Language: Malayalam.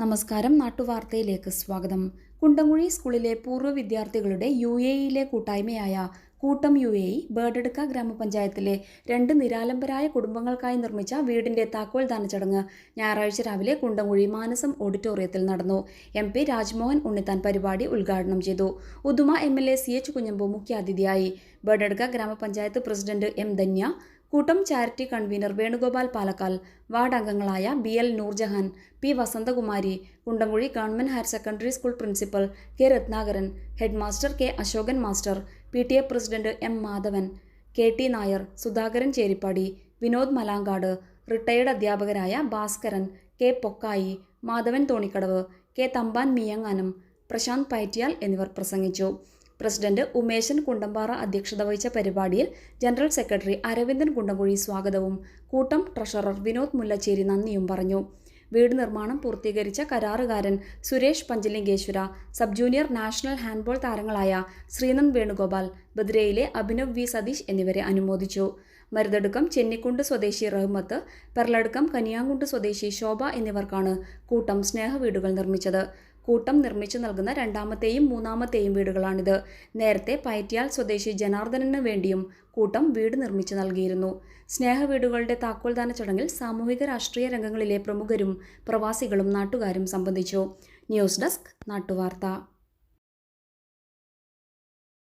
നമസ്കാരം. നാട്ടുവാർത്തയിലേക്ക് സ്വാഗതം. കുണ്ടംകുഴി സ്കൂളിലെ പൂർവ വിദ്യാർത്ഥികളുടെ യു എ ഇയിലെ കൂട്ടായ്മയായ കൂട്ടം യു എ ഇ ബേഡെടുക്ക ഗ്രാമപഞ്ചായത്തിലെ രണ്ട് നിരാലംബരായ കുടുംബങ്ങൾക്കായി നിർമ്മിച്ച വീടിന്റെ താക്കോൽ ദാന ചടങ്ങ് ഞായറാഴ്ച രാവിലെ കുണ്ടംകുഴി മാനസം ഓഡിറ്റോറിയത്തിൽ നടന്നു. എം പി രാജ്മോഹൻ ഉണ്ണിത്താൻ പരിപാടി ഉദ്ഘാടനം ചെയ്തു. Uduma M L A C H Kunhambu മുഖ്യാതിഥിയായി. ബേഡെടുക്ക ഗ്രാമപഞ്ചായത്ത് president M Dhanya Koottam charity convener Venugopal Palakkal ward അംഗങ്ങളായ B L Noorjahan P Vasanthakumari Kundamkuzhi government higher secondary school principal K Rathnakaran head master K Ashokan master P T A president M Madhavan K T Nair Sudhakaran Cheripadi Vinod Malankad retired അധ്യാപകരായ ഭാസ്കരൻ കെ പൊക്കായി മാധവൻ തോണിക്കടവ് കെ തമ്പാൻ മിയങ്ങാനം പ്രശാന്ത് പൈറ്റിയാൽ എന്നിവർ പ്രസംഗിച്ചു. പ്രസിഡന്റ് ഉമേശൻ കുണ്ടമ്പാറ അധ്യക്ഷത വഹിച്ച പരിപാടിയിൽ ജനറൽ സെക്രട്ടറി അരവിന്ദൻ കുണ്ടംകുഴി സ്വാഗതവും. കൂട്ടം ട്രഷറർ വിനോദ് മുല്ലച്ചേരി നന്ദിയും പറഞ്ഞു. വീട് നിർമ്മാണം പൂർത്തീകരിച്ച കരാറുകാരൻ Suresh Panchalingeshwara sub junior national handball താരങ്ങളായ ശ്രീനന്ദ് വേണുഗോപാൽ ബദ്രയിലെ അഭിനവ് വി സതീഷ് എന്നിവരെ അനുമോദിച്ചു. മരുതടുക്കം ചെന്നിക്കുണ്ട് സ്വദേശി റഹ്മത്ത് പെർലടുക്കം കനിയാങ്കുണ്ട് സ്വദേശി ശോഭ എന്നിവർക്കാണ് കൂട്ടം സ്നേഹവീടുകൾ നിർമ്മിച്ചത്. കൂട്ടം നിർമ്മിച്ചു നൽകുന്ന രണ്ടാമത്തെയും മൂന്നാമത്തെയും വീടുകളാണിത്. നേരത്തെ പയറ്റിയാൽ സ്വദേശി ജനാർദ്ദനന് വേണ്ടിയും കൂട്ടം വീട് നിർമ്മിച്ചു നൽകിയിരുന്നു. സ്നേഹവീടുകളുടെ താക്കോൽദാന ചടങ്ങിൽ സാമൂഹിക രാഷ്ട്രീയ രംഗങ്ങളിലെ പ്രമുഖരും പ്രവാസികളും നാട്ടുകാരും സംബന്ധിച്ചു. News desk നാട്ടുവാർത്ത.